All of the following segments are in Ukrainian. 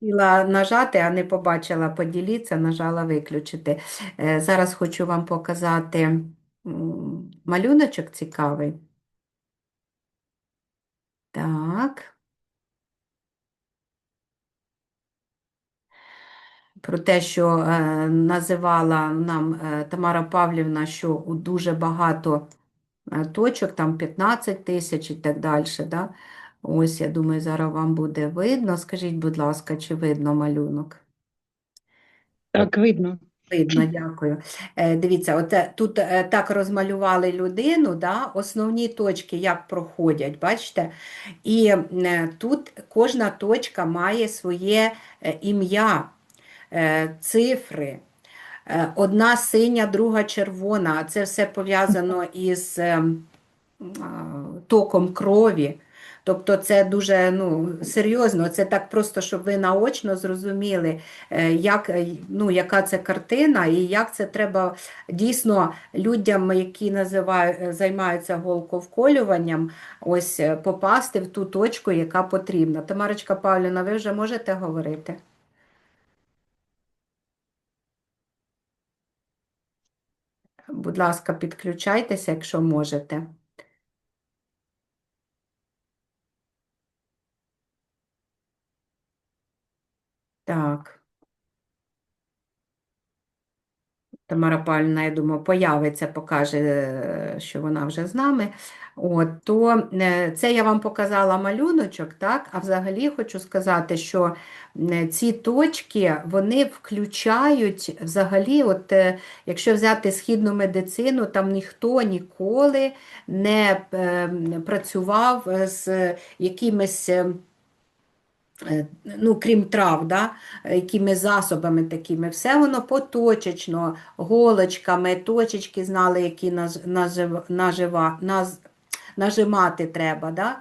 Хотіла нажати, а не побачила поділіться, нажала виключити. Е, Зараз хочу вам показати малюночок цікавий. Так. Про те, що е, називала нам е, Тамара Павлівна, що дуже багато точок, там 15 тисяч і так далі. Да? Ось, я думаю, зараз вам буде видно. Скажіть, будь ласка, чи видно малюнок? Так, видно. Видно, дякую. Е, Дивіться, оце, тут е, так розмалювали людину, да, основні точки як проходять, бачите? І е, тут кожна точка має своє ім'я, цифри. Одна синя, друга червона. Це все пов'язано із е, а, током крові. Тобто це дуже ну, серйозно, це так просто, щоб ви наочно зрозуміли, е, як, е, ну, яка це картина і як це треба дійсно людям, які називають, займаються голковколюванням, ось е, попасти в ту точку, яка потрібна. Тамарочка Павлівна, ви вже можете говорити? Будь ласка, підключайтеся, якщо можете. Так. Тамара Павлівна, я думаю, появиться, покаже, е, що вона вже з нами. От, то е, це я вам показала малюночок, так? А взагалі хочу сказати, що е, ці точки, вони включають взагалі, от, якщо взяти східну медицину, там ніхто ніколи не е, працював з якимись. Е, ну, крім трав, да, якими засобами такими, все воно поточечно, голочками, точечки знали, які нажива, нажива, наз, нажимати треба. Да?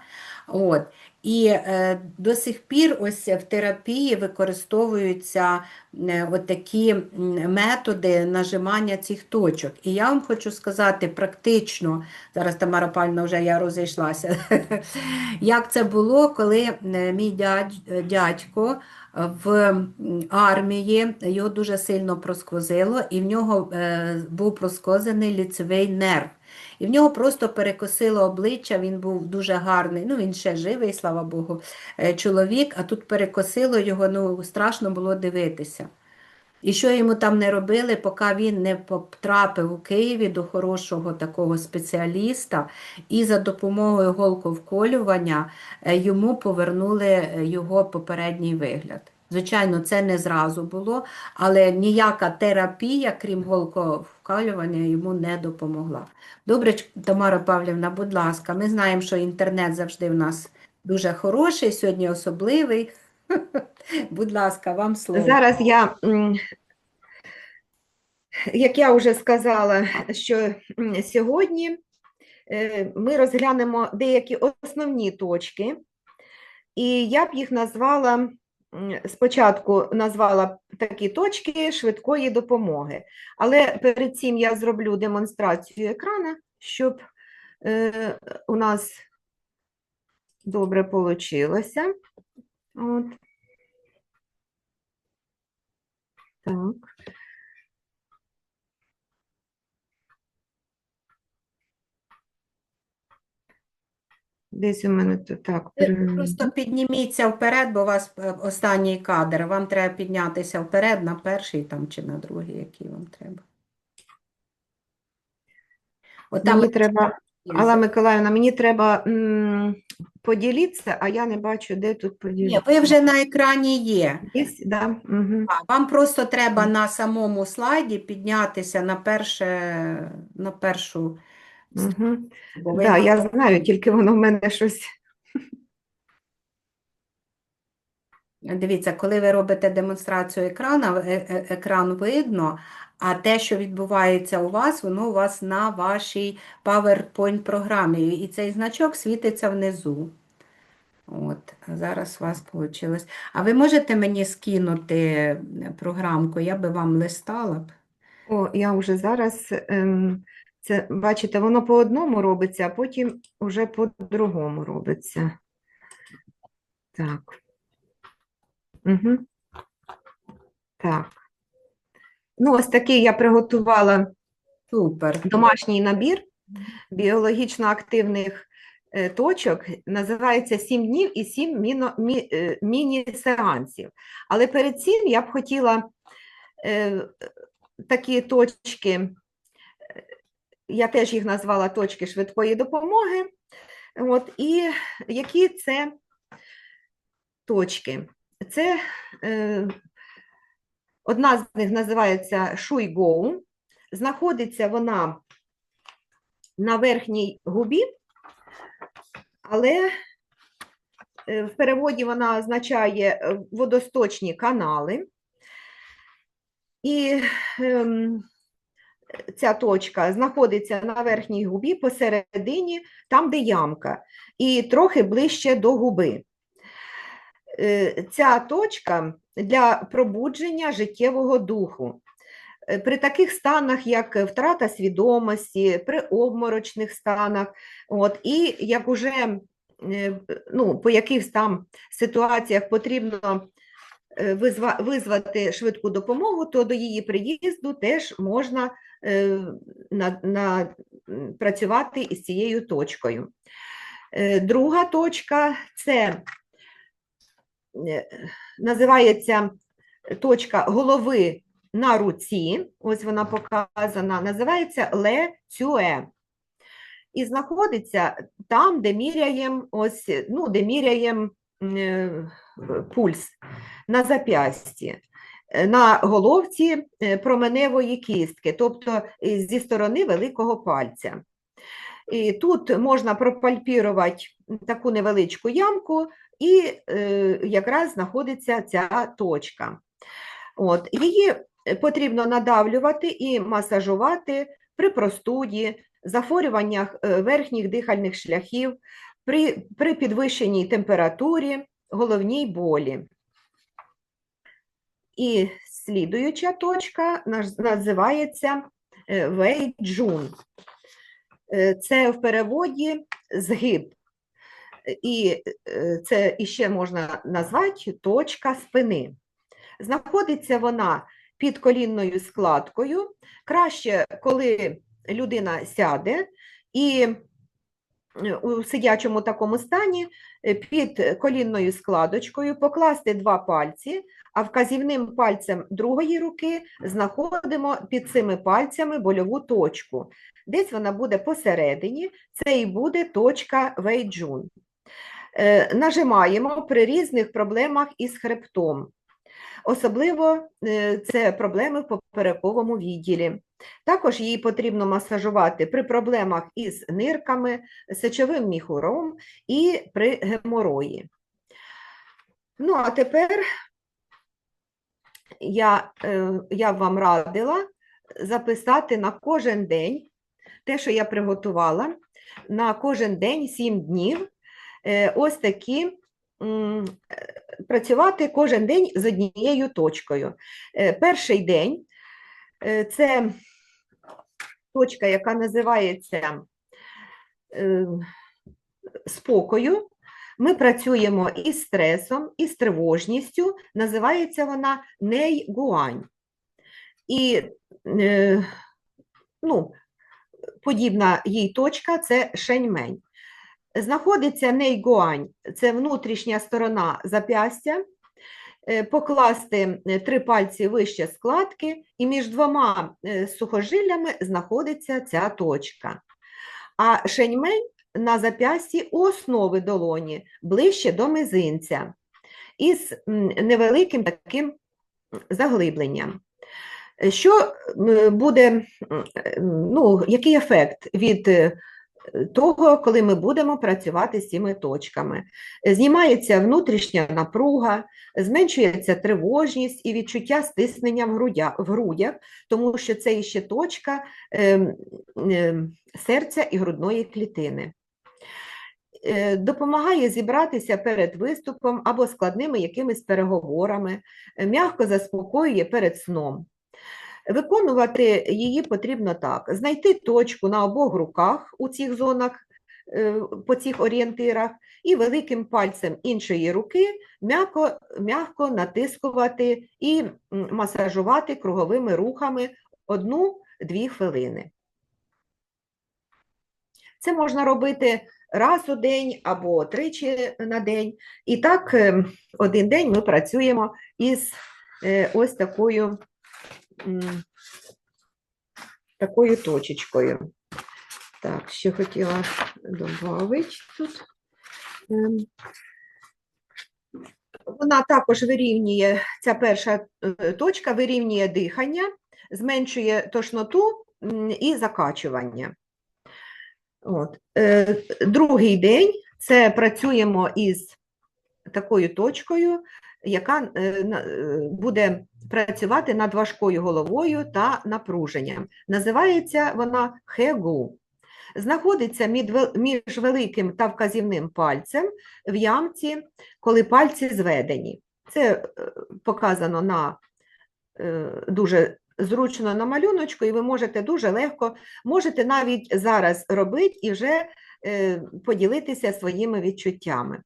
От. І е, до сих пір ось в терапії використовуються е, такі методи нажимання цих точок. І я вам хочу сказати практично, зараз Тамара Павлівна вже я розійшлася, як це було, коли е, мій дядь, дядько в армії, його дуже сильно просквозило, і в нього був проскозений ліцевий нерв. І в нього просто перекосило обличчя, він був дуже гарний, ну він ще живий, слава Богу, е, чоловік, а тут перекосило його, ну страшно було дивитися. І що йому там не робили, поки він не потрапив у Києві до хорошого такого спеціаліста, і за допомогою голковколювання е, йому повернули е, його попередній вигляд. Звичайно, це не зразу було, але ніяка терапія, крім голковкалювання, йому не допомогла. Добре, Тамара Павлівна, будь ласка, ми знаємо, що інтернет завжди в нас дуже хороший, сьогодні особливий. Будь ласка, вам слово. Зараз я, як я вже сказала, що сьогодні е, ми розглянемо деякі основні точки, і я б їх назвала, спочатку назвала такі точки швидкої допомоги. Але перед цим я зроблю демонстрацію екрана, щоб е, у нас добре вийшло. От. Так. Десь у мене тут так. Просто підніміться вперед, бо у вас е, останній кадр. Вам треба піднятися вперед на перший там, чи на другий, який вам треба. От там Мені треба. Алла Миколаївна, мені треба м, поділитися, а я не бачу, де тут Ні, ви вже на екрані є. Є? Да? Угу. А, Вам просто треба на самому слайді піднятися на перше, на першу. Угу. бо Да, я знаю, тільки воно в мене щось. Дивіться, коли ви робите демонстрацію екрана, е- е- екран видно, а те, що відбувається у вас, воно у вас на вашій PowerPoint-програмі. І цей значок світиться внизу. От, зараз у вас вийшло. А ви можете мені скинути програмку? Я би вам листала б. О, я вже зараз, ем, це, бачите, воно по одному робиться, а потім вже по другому робиться. Так. Угу. Так. Ну, ось такий я приготувала Супер. домашній набір біологічно активних е, точок. Називається «Сім днів і сім міно- мі- е, міні-сеансів. Але перед цим я б хотіла е, такі точки, я теж їх назвала точки швидкої допомоги. От, і які це точки? Це е, одна з них називається Шуйгоу. Знаходиться вона на верхній губі, але е, в переводі вона означає е, водосточні канали. І ем, ця точка знаходиться на верхній губі посередині, там, де ямка, і трохи ближче до губи. Е, Ця точка для пробудження життєвого духу. Е, При таких станах, як втрата свідомості, при обморочних станах, от, і як уже е, ну, по якихось там ситуаціях потрібно визвати швидку допомогу, то до її приїзду теж можна е, на, на, працювати із цією точкою. Е, Друга точка це е, називається точка голови на руці, ось вона показана, називається Ле Цюе. І знаходиться там, де міряємо, ось, ну, де міряємо е, пульс на зап'ясті, е, на головці е, променевої кістки, тобто е, зі сторони великого пальця. І тут можна пропальпірувати таку невеличку ямку, і е, якраз знаходиться ця точка. От, її е, потрібно надавлювати і масажувати при простуді, захворюваннях е, верхніх дихальних шляхів, при, при підвищеній температурі, головній болі. І слідуюча точка називається е, Вейджун. Е, Це в переводі згиб. І е, це іще можна назвати точка спини. Знаходиться вона під колінною складкою. Краще, коли людина сяде і у сидячому такому стані е, під колінною складочкою покласти два пальці, а вказівним пальцем другої руки знаходимо під цими пальцями больову точку. Десь вона буде посередині, це і буде точка Вейджун. Е, Нажимаємо при різних проблемах із хребтом. Особливо е, це проблеми в поперековому відділі. Також її потрібно масажувати при проблемах із нирками, сечовим міхуром і при геморої. Ну, а тепер я, е, я вам радила записати на кожен день те, що я приготувала, на кожен день 7 днів. е, Ось такі е, працювати кожен день з однією точкою. Перший день це точка, яка називається е, спокою. Ми працюємо із стресом, із тривожністю. Називається вона нейгуань. І е, ну, подібна їй точка це шеньмень. Знаходиться нейгуань, це внутрішня сторона зап'ястя, е, покласти е, три пальці вище складки, і між двома е, сухожиллями знаходиться ця точка. А шеньмень на зап'ясті у основи долоні, ближче до мизинця, із невеликим таким заглибленням. Е, Що буде, е, ну, який ефект від е, того, коли ми будемо працювати з цими точками? Е, Знімається внутрішня напруга, зменшується тривожність і відчуття стиснення в грудях, в грудях тому що це іще точка ем, ем, серця і грудної клітини. Е, Допомагає зібратися перед виступом або складними якимись переговорами, е, м'яко заспокоює перед сном. Виконувати її потрібно так: знайти точку на обох руках у цих зонах, е, по цих орієнтирах, і великим пальцем іншої руки м'яко, м'яко натискувати і масажувати круговими рухами одну-дві хвилини. Це можна робити раз у день або тричі на день. І так, е, один день ми працюємо із е, ось такою, такою точечкою. Так, ще хотіла додати тут. Ем, Вона також вирівнює, ця перша е, точка вирівнює дихання, зменшує тошноту і закачування. От. Е, Другий день це працюємо із такою точкою, яка е, е, буде працювати над важкою головою та напруженням. Називається вона хегу. Знаходиться між великим та вказівним пальцем в ямці, коли пальці зведені. Це е, показано на дуже зручно на малюночку, і ви можете дуже легко, можете навіть зараз робити і вже поділитися своїми відчуттями.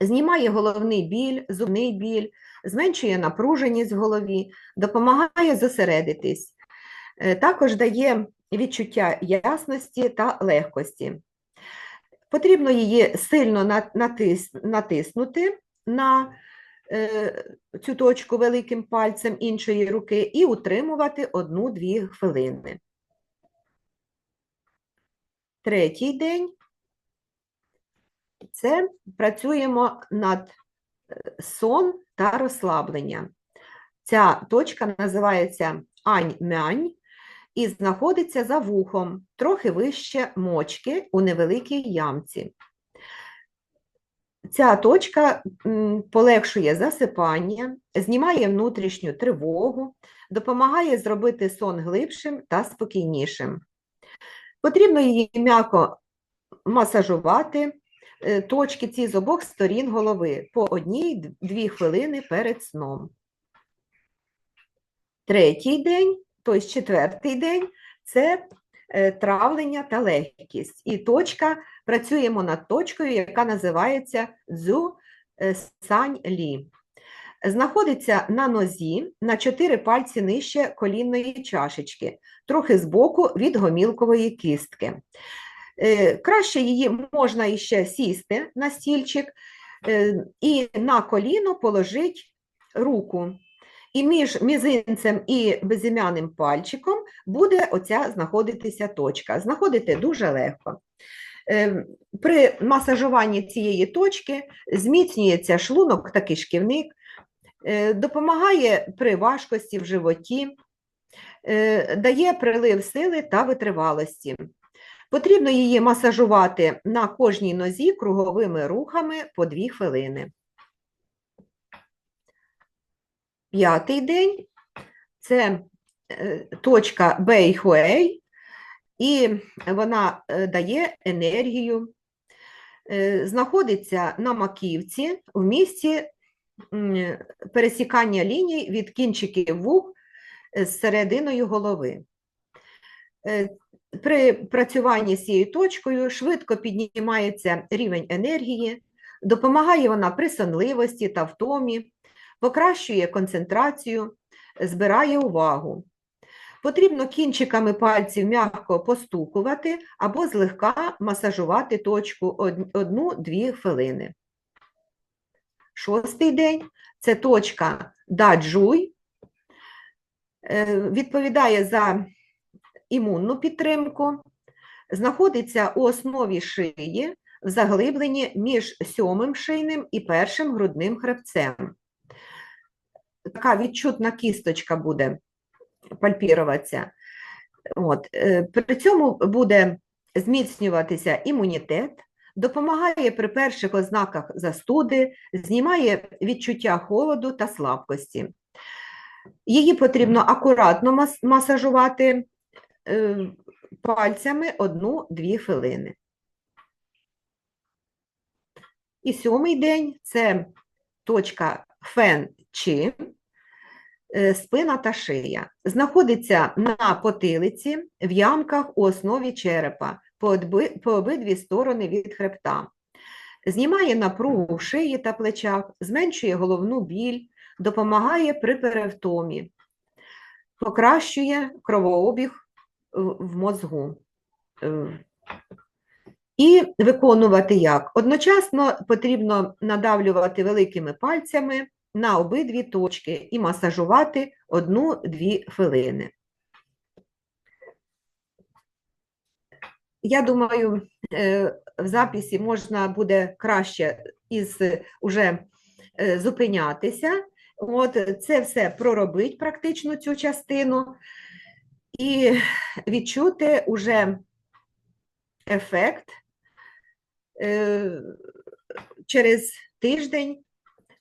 Знімає головний біль, зубний біль, зменшує напруженість в голові, допомагає зосередитись, Е, також дає відчуття ясності та легкості. Потрібно її сильно натис- натиснути на е, цю точку великим пальцем іншої руки і утримувати 1-2 хвилини. Третій день це працюємо над е, сон та розслаблення. Ця точка називається ань-мянь і знаходиться за вухом, трохи вище мочки у невеликій ямці. Ця точка полегшує засипання, знімає внутрішню тривогу, допомагає зробити сон глибшим та спокійнішим. Потрібно її м'яко масажувати, точки ці з обох сторін голови по одній-дві хвилини перед сном. Третій день, тобто четвертий день, це е, травлення та легкість. І точка, працюємо над точкою, яка називається дзю е, сань лі. Знаходиться на нозі на 4 пальці нижче колінної чашечки, трохи збоку від гомілкової кістки. Е, Краще її можна іще сісти на стільчик е, і на коліно положити руку. І між мізинцем і безім'яним пальчиком буде оця знаходитися точка. Знаходити дуже легко. Е, При масажуванні цієї точки зміцнюється шлунок та кишківник, допомагає при важкості в животі, дає прилив сили та витривалості. Потрібно її масажувати на кожній нозі круговими рухами по 2 хвилини. П'ятий день це е, точка Бейхуей, і вона е, дає енергію, Е, знаходиться на маківці в місці пересікання ліній від кінчиків вух з серединою голови. При працюванні з цією точкою швидко піднімається рівень енергії, допомагає вона при сонливості та втомі, покращує концентрацію, збирає увагу. Потрібно кінчиками пальців м'яко постукувати або злегка масажувати точку одну-дві хвилини. Шостий день це точка даджуй, е, відповідає за імунну підтримку, знаходиться у основі шиї в заглибленні між сьомим шийним і першим грудним хребцем. Така відчутна кісточка буде пальпіруватися. От. е, При цьому буде зміцнюватися імунітет, допомагає при перших ознаках застуди, знімає відчуття холоду та слабкості. Її потрібно акуратно масажувати пальцями 1-2 хвилини. І сьомий день це точка фен-чи, е, спина та шия. Знаходиться на потилиці в ямках у основі черепа по обидві сторони від хребта. знімає напругу в шиї та плечах, зменшує головну біль, допомагає при перевтомі, покращує кровообіг в мозгу. Е, І виконувати як? Одночасно потрібно надавлювати великими пальцями на обидві точки і масажувати 1-2 хвилини. Я думаю, е, в записі можна буде краще із уже е, зупинятися. От це все проробить практично цю частину і відчути уже ефект е, через тиждень.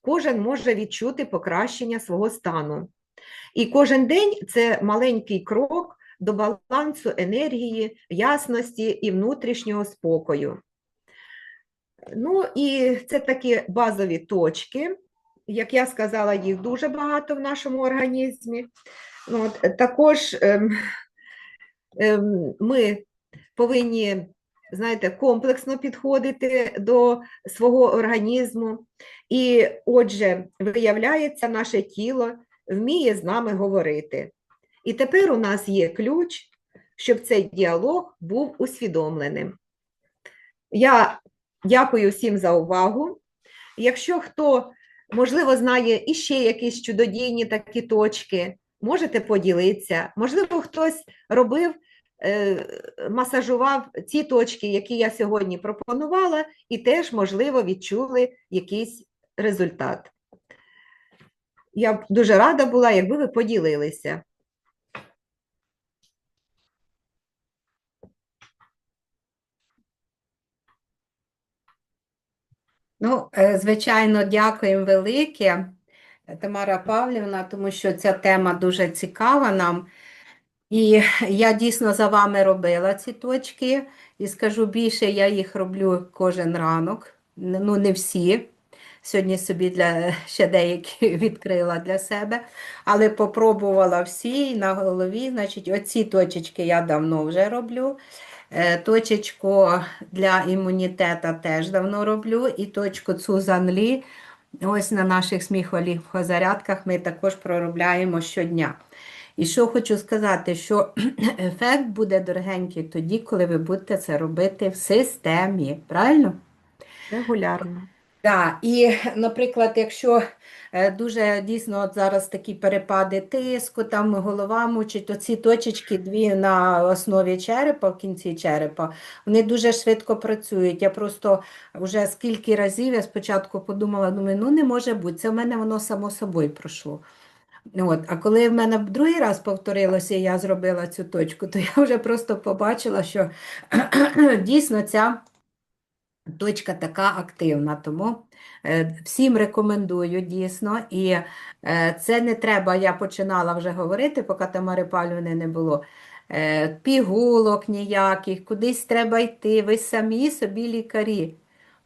Кожен може відчути покращення свого стану. І кожен день це маленький крок до балансу енергії, ясності і внутрішнього спокою. Ну і це такі базові точки. Як я сказала, їх дуже багато в нашому організмі. От, також ем, ем, ми повинні, знаєте, комплексно підходити до свого організму. І отже, виявляється, наше тіло вміє з нами говорити. І тепер у нас є ключ, щоб цей діалог був усвідомленим. Я дякую всім за увагу. Якщо хто, можливо, знає іще якісь чудодійні такі точки, можете поділитися. Можливо, хтось робив, е, масажував ці точки, які я сьогодні пропонувала, і теж, можливо, відчули якийсь результат. Я б дуже рада була, якби ви поділилися. Ну, е, звичайно, дякуємо велике, Тамара Павлівна, тому що ця тема дуже цікава нам. І я дійсно за вами робила ці точки, і скажу більше, я їх роблю кожен ранок. Ну, не всі. Сьогодні собі для, ще деякі відкрила для себе, але попробувала всі на голові. Значить, оці точечки я давно вже роблю. Е, Точечку для імунітету теж давно роблю. І точку цю занлі, ось на наших сміхоліфозарядках ми також проробляємо щодня. І що хочу сказати, що ефект буде дорогенький тоді, коли ви будете це робити в системі. Правильно? Регулярно. Так, і, наприклад, якщо е, дуже дійсно от зараз такі перепади тиску, там голова мучить, то ці точечки дві на основі черепа, в кінці черепа, вони дуже швидко працюють. Я просто вже скільки разів я спочатку подумала, думаю, ну не може бути, це в мене воно само собою пройшло. От, а коли в мене другий раз повторилося, і я зробила цю точку, то я вже просто побачила, що дійсно ця точка така активна. Тому е, всім рекомендую дійсно. І е, це не треба, я починала вже говорити, поки Тамари Павлівни не було. Е, пігулок ніяких, кудись треба йти, ви самі собі лікарі.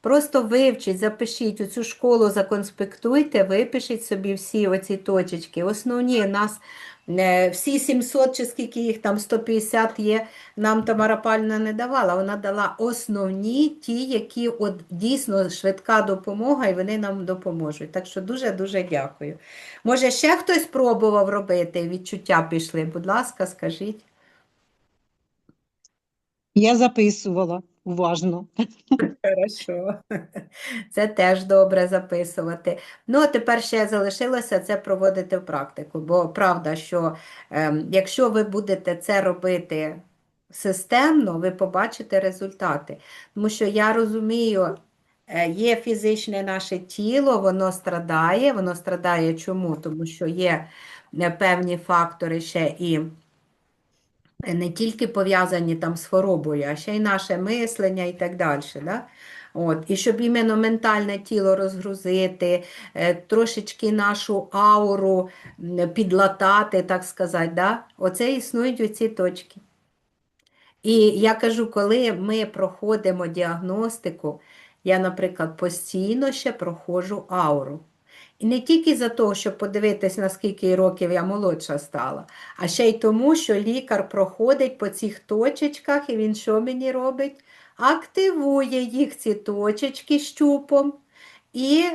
Просто вивчіть, запишіть у цю школу, законспектуйте, випишіть собі всі оці точечки. Основні нас всі 700 чи скільки їх там 150 є, нам Тамара Павлівна не давала. Вона дала основні, ті, які от дійсно швидка допомога, і вони нам допоможуть. Так що дуже-дуже дякую. Може, ще хтось пробував робити, відчуття пішли? Будь ласка, скажіть. Я записувала уважно. Хорошо. Це теж добре записувати. Ну, а тепер ще залишилося це проводити в практику, бо правда, що ем, якщо ви будете це робити системно, ви побачите результати. Тому що я розумію, е, є фізичне наше тіло, воно страдає. Воно страдає чому? Тому що є е, певні фактори ще і не тільки пов'язані там з хворобою, а ще й наше мислення і так далі. Да? От. І щоб іменно ментальне тіло розгрузити, е, трошечки нашу ауру підлатати, так сказати, да? оце існують оці точки. І я кажу, коли ми проходимо діагностику, я, наприклад, постійно ще проходжу ауру. І не тільки за того, щоб подивитись, наскільки років я молодша стала, а ще й тому, що лікар проходить по цих точечках, і він що мені робить? активує їх ці точечки щупом, і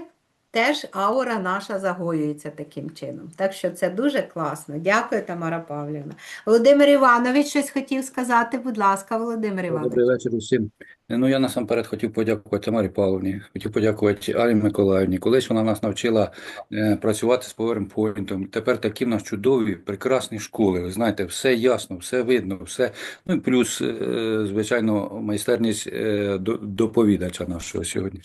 теж аура наша загоюється таким чином. Так що це дуже класно. Дякую, Тамара Павлівна. Володимир Іванович щось хотів сказати. Будь ласка, Володимир Іванович. Добрий вечір усім. Ну, я насамперед хотів подякувати Тамарі Павловні, хотів подякувати Алі Миколаївні. Колись вона нас навчила е, працювати з PowerPoint. Тепер такі в нас чудові, прекрасні школи. Ви знаєте, все ясно, все видно, все. Ну і плюс, е, звичайно, майстерність е, до- доповідача нашого сьогодні.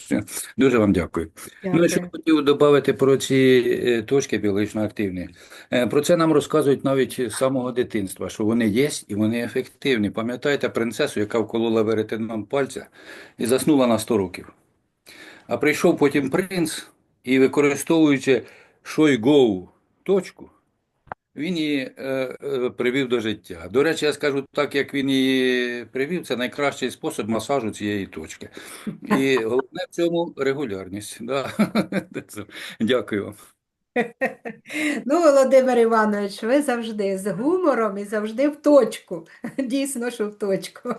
Дуже вам дякую. Ну, що хотів додати про ці е, точки біологічно активні. Е, Про це нам розказують навіть з самого дитинства, що вони є і вони ефективні. Пам'ятаєте принцесу, яка вколола веретеном пальця і заснула на 100 років. А прийшов потім принц і, використовуючи шойгоу точку, він її е, е, привів до життя. До речі, я скажу так, як він її привів, це найкращий спосіб масажу цієї точки. І головне в цьому регулярність. Да. Дякую вам. Ну, Володимир Іванович, ви завжди з гумором і завжди в точку. Дійсно, що в точку.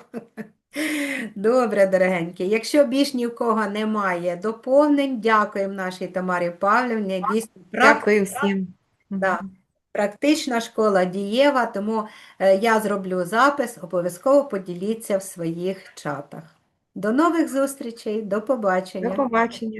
Добре, дорогенькі. Якщо більш ні в кого немає доповнень, дякуємо нашій Тамарі Павлівні. Дійсно, Дякую всім. Да. Практична школа дієва, тому е, я зроблю запис, обов'язково поділіться в своїх чатах. До нових зустрічей, до До побачення. побачення.